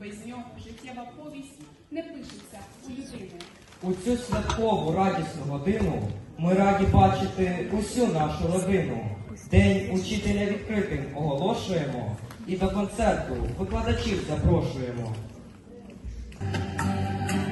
Без нього життєва повість не пишеться у людини. У цю святкову радісну годину ми раді бачити усю нашу родину. День учителя відкритим оголошуємо і до концерту викладачів запрошуємо.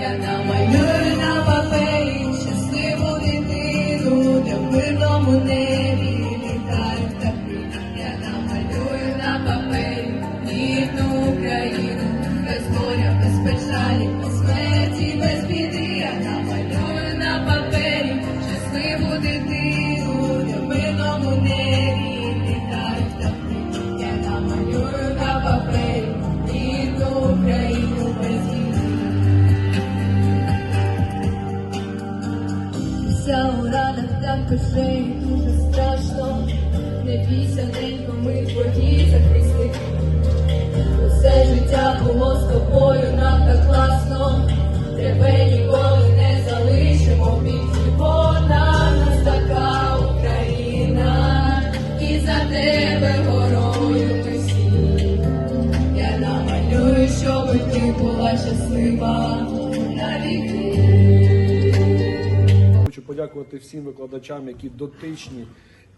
Я намалюю на папері щасливу дитину, де в мирному небі Вся у ранах так і дуже страшно. Не бійся, ненько, ми твої захисники. Усе життя було з тобою, нам так класно. Тебе ніколи Хочу подякувати всім викладачам, які дотичні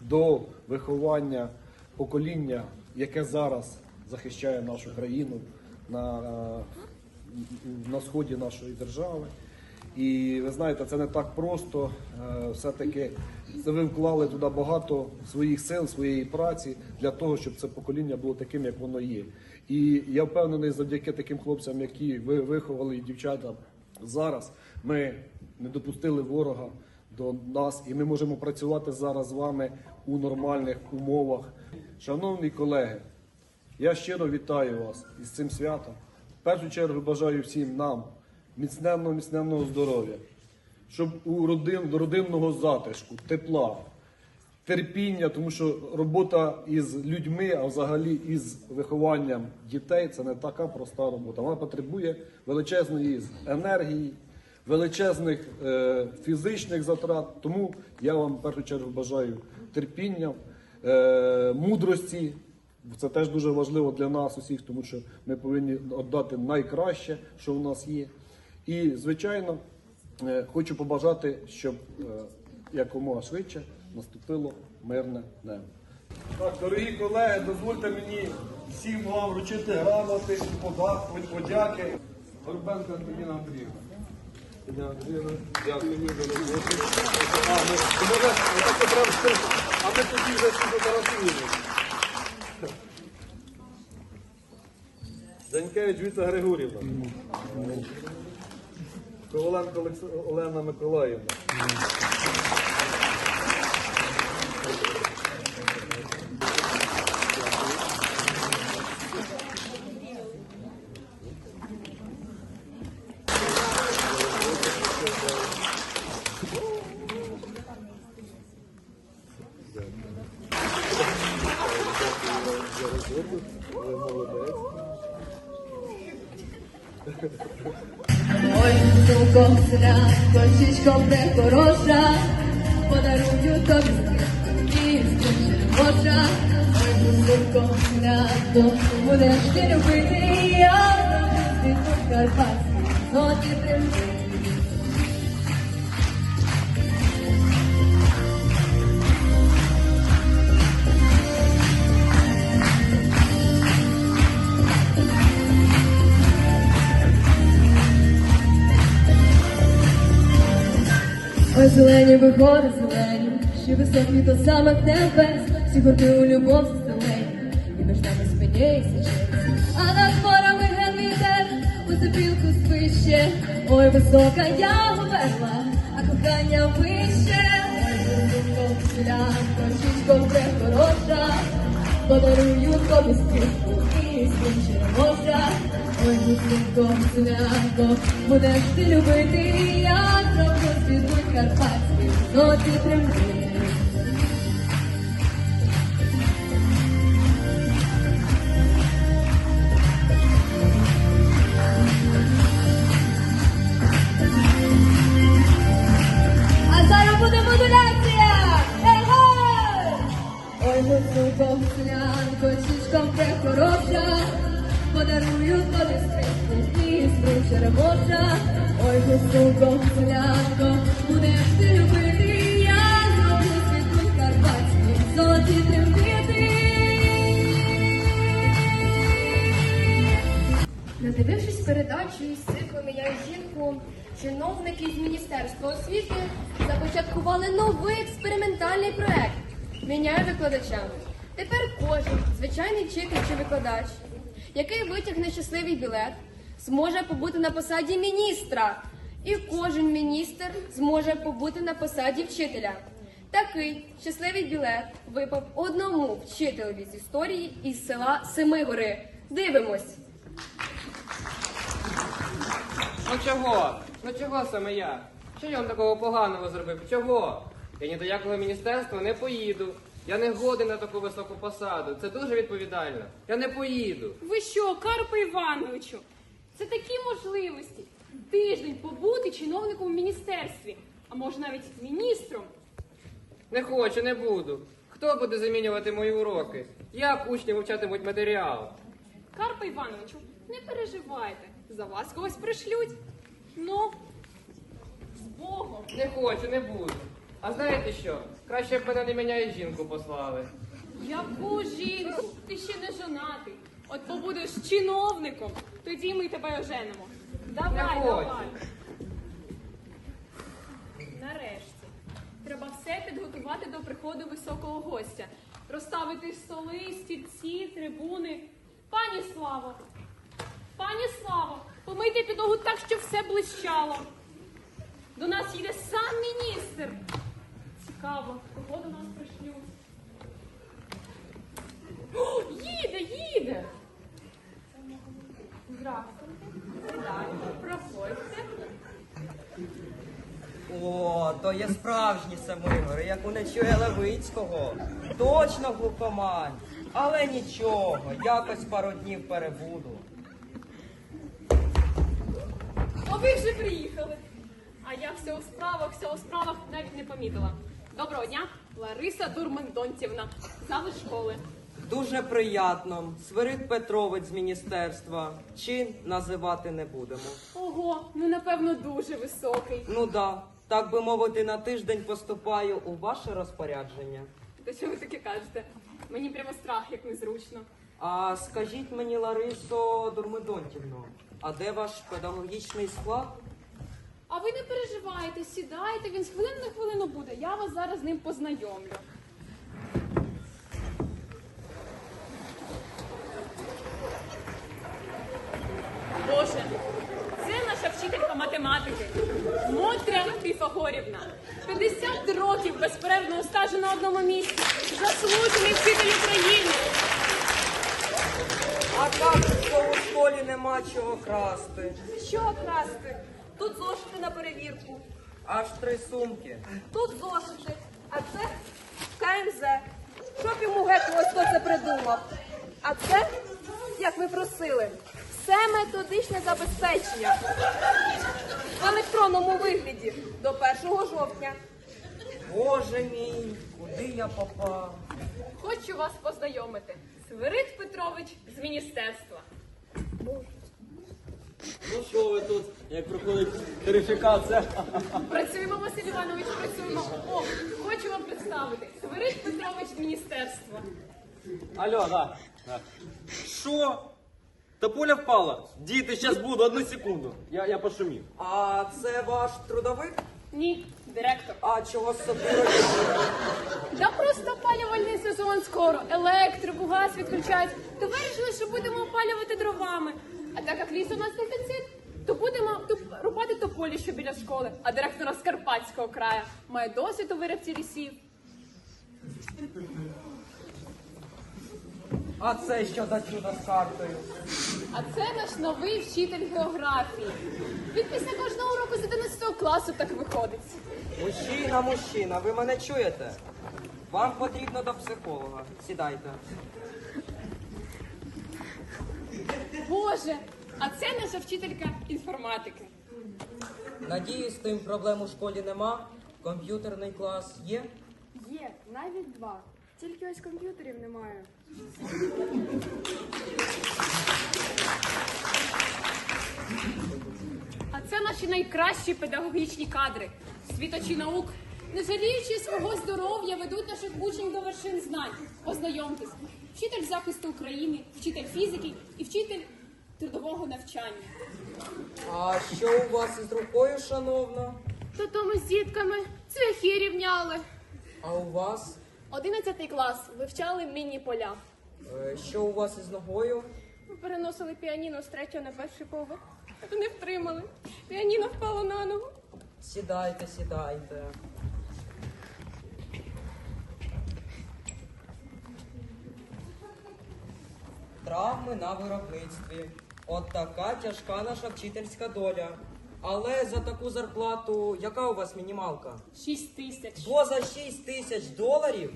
до виховання покоління, яке зараз захищає нашу країну на, е, на сході нашої держави. І ви знаєте, це не так просто. Е, Все-таки ви вклали туди багато своїх сил, своєї праці для того, щоб це покоління було таким, як воно є. І я впевнений, завдяки таким хлопцям, які ви виховали і дівчатам зараз, ми не допустили ворога до нас, і ми можемо працювати зараз з вами у нормальних умовах. Шановні колеги, я щиро вітаю вас із цим святом. В першу чергу бажаю всім нам міцненного, міцненного здоров'я, щоб у родин, родинного затишку, тепла, терпіння, тому що робота із людьми, а взагалі із вихованням дітей це не така проста робота. Вона потребує величезної енергії, величезних е, фізичних затрат. Тому я вам в першу чергу бажаю терпіння, е, мудрості. Це теж дуже важливо для нас усіх, тому що ми повинні віддати найкраще, що в нас є. І, звичайно, е, хочу побажати, щоб е, якомога швидше наступило мирне небо. Так, дорогі колеги, дозвольте мені всім вам вручити грамоти, подяки. Горбенко Антоніна Андріївна. Дякую за роботу. А, ми, ти можеш, отак от прям все. а ми тоді вже фотографуємо. Данькевич Віта Григорівна. Коваленко Олена Миколаївна. Ви молодець. Ой, суко, сина, дочечко прехороша, подарую тобі скуче Ой, суко, сина, то будеш ти любити, я буду світу Карпатський, но ти прийми. Зелені виходи зелені, ще високі до самих небес, всі горди у любов зелені, і між нами спині і. А над хворами ген вітер, у запілку свище, ой, висока я померла, а кохання вище, ой, високо селя, дочечко подарую тобі скрипку і скінчена гуслинко, селянко, будеш ти любити, я зроблю світлий карпатський, но ти. Червота, ой, гусулко, гуслятко, будеш ти любити, я зроблю світло карпатські, золоті трембіти. Надивившись передачу із циклу «Я жінку, чиновники з Міністерства освіти започаткували новий експериментальний проект Міняю викладача. Тепер кожен звичайний вчитель чи викладач, який витягне щасливий білет, зможе побути на посаді міністра. І кожен міністр зможе побути на посаді вчителя. Такий щасливий білет випав одному вчителеві з історії із села Семигори. Дивимось. Ну чого? Ну чого саме я? Що я вам такого поганого зробив? Чого? Я ні до якого міністерства не поїду. Я не годен на таку високу посаду. Це дуже відповідально. Я не поїду. Ви що, Карпе Івановичу? Це такі можливості. Тиждень побути чиновником в міністерстві, а може навіть міністром. Не хочу, не буду. Хто буде замінювати мої уроки? Як учні вивчатимуть матеріал? Карпе Івановичу, не переживайте, за вас когось пришлють. Ну, з Богом. Не хочу, не буду. А знаєте що? Краще б мене не міняє жінку послали. Яку жінку? Ти ще не жонатий. От побудеш чиновником, тоді ми тебе оженимо. Давай, давай. Нарешті. Треба все підготувати до приходу високого гостя. Розставити столи, стільці, трибуни. Пані Славо! Пані Славо! Помийте підлогу так, щоб все блищало. До нас їде сам міністр. Цікаво, кого до нас пришлють. О, їде, їде. Здравствуйте. Сідайте, проходьте. О, то є справжні Семигори, як у Нечуя Левицького. Точно глухомань. Але нічого, якось пару днів перебуду. А ви вже приїхали. А я все у справах, все у справах навіть не помітила. Доброго дня, Лариса Дурмандонтівна, зали школи. Дуже приятно. Свирид Петрович з міністерства. Чин називати не будемо. Ого, ну напевно дуже високий. Ну да, так би мовити, на тиждень поступаю у ваше розпорядження. Та що ви таке кажете? Мені прямо страх, як незручно. А скажіть мені, Ларисо Дурмидонтівно, а де ваш педагогічний склад? А ви не переживайте, сідайте, він з хвилини на хвилину буде. Я вас зараз з ним познайомлю. Боже, це наша вчителька математики Мотря Піфагорівна. 50 років безперервного стажу на одному місці. Заслужений вчитель України. А кажуть, що у школі нема чого красти. Що красти? Тут зошити на перевірку, Аж три сумки. тут зошити, а це КМЗ. Щоб йому геть ось хто це придумав. А це, як ви просили, все методичне забезпечення в електронному вигляді до 1 жовтня. Боже мій, куди я попав? Хочу вас познайомити. Свирид Петрович з міністерства. Ну що ви тут, як проходить верифікація? Працюємо, Василь Іванович, працюємо. О, хочу вам представити. Свирид Петрович з міністерства. Алло, да. да. Що? Та поля впала? Діти, зараз буду, одну секунду. Я, я пошумів. А це ваш трудовик? Ні, директор. А чого собі робити? Да просто опалювальний сезон скоро. Електрику, газ відключають. То вирішили, що будемо опалювати дровами. А так як лісу у нас дефіцит, то будемо туп- рубати тополі, що біля школи. А директора з Карпатського краю має досвід у виробці лісів. А це що за чудо з картою? А це наш новий вчитель географії. Він після кожного уроку з 11 класу так виходить. Мужчина, мужчина, ви мене чуєте? Вам потрібно до психолога. Сідайте. Боже, а це наша вчителька інформатики. Надіюсь, з тим проблем у школі нема. Комп'ютерний клас є. Є, навіть два. Тільки ось комп'ютерів немає. А це наші найкращі педагогічні кадри, світочі наук, не жаліючи свого здоров'я, ведуть наших учнів до вершин знань. Познайомтесь, вчитель захисту України, вчитель фізики і вчитель трудового навчання. А що у вас із рукою, шановна? То то ми з дітками цвяхи рівняли. А у вас? Одинадцятий клас вивчали мінні поля. Е, Що у вас із ногою? Переносили піаніно з третього на перший поверх. Не втримали. Піаніно впало на ногу. Сідайте, сідайте. Травми на виробництві. От така тяжка наша вчительська доля. Але за таку зарплату, яка у вас мінімалка? Шість тисяч. Бо за 6 тисяч доларів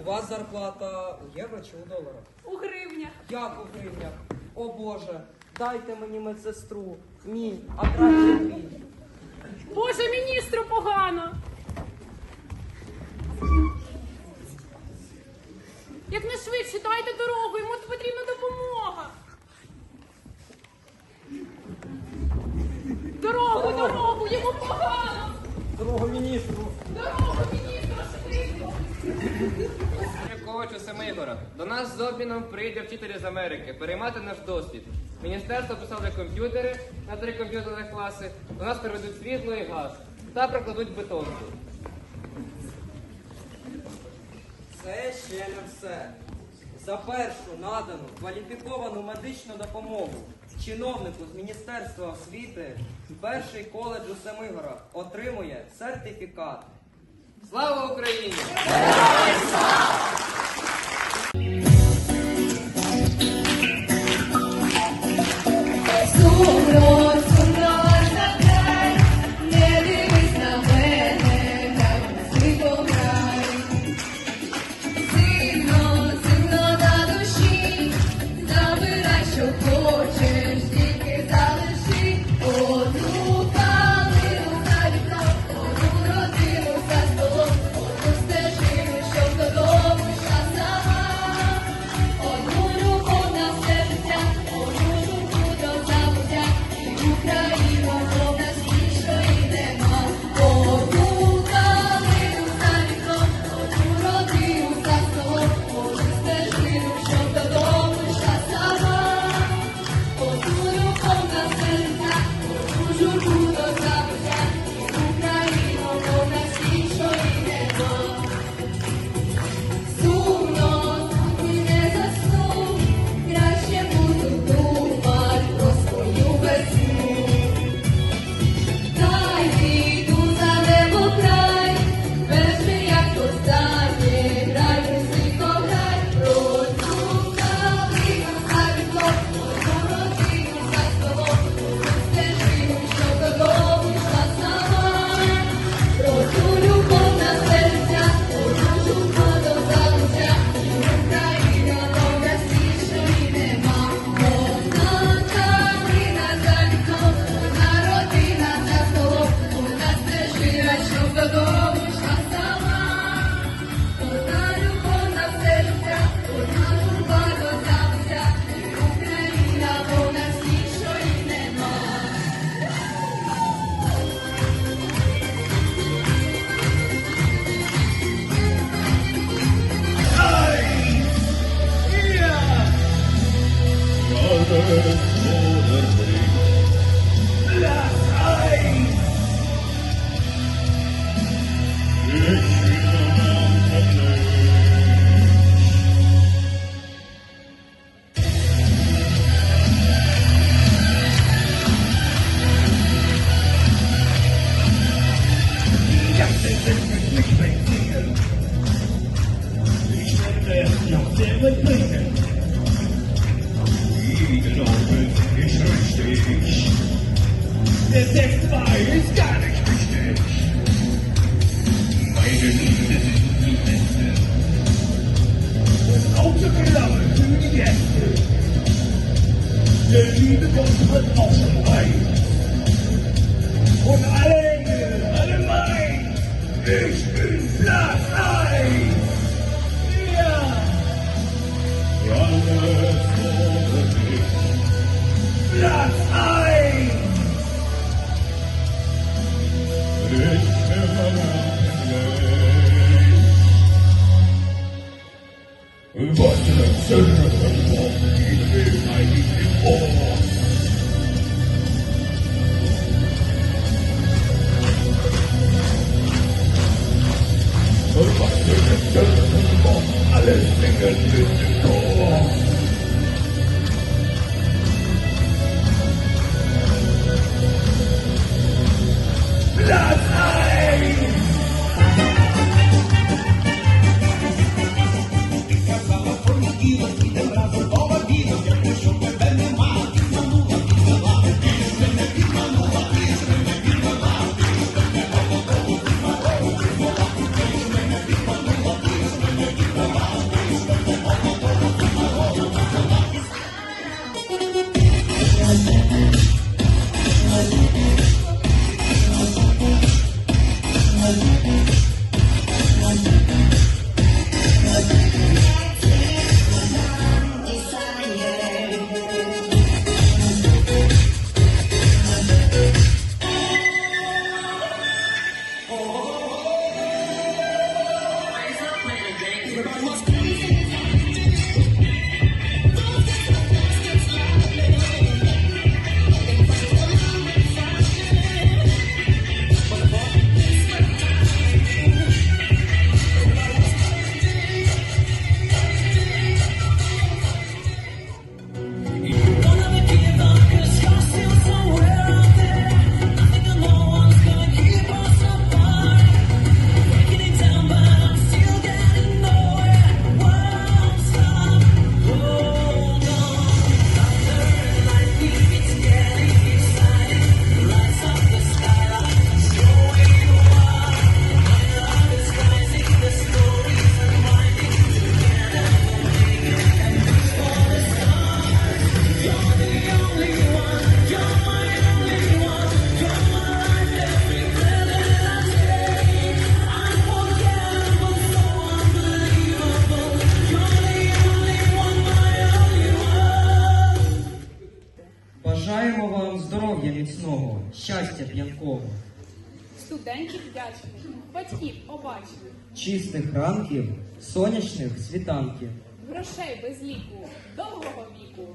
у вас зарплата у євро чи у доларах? У гривнях. Як у гривнях? О Боже, дайте мені медсестру. Мій, а краще твій. Боже, міністру погано. Як не швидше, дайте дорогу, йому потрібна допомога. Йому погано. Дорогу міністру. Дорогу, міністру, швидко. Шевковичу Семигора. До нас з обміном прийде вчитель з Америки переймати наш досвід. Міністерство писали комп'ютери на три комп'ютерних класи. До нас переведуть світло і газ та прокладуть бетонку. Це ще не все. За першу надану кваліфіковану медичну допомогу чиновнику з Міністерства освіти перший коледж у Семигорах отримує сертифікат. Слава Україні! Сумно, Thank you. чистих ранків, сонячних світанків, грошей без ліку, довгого віку.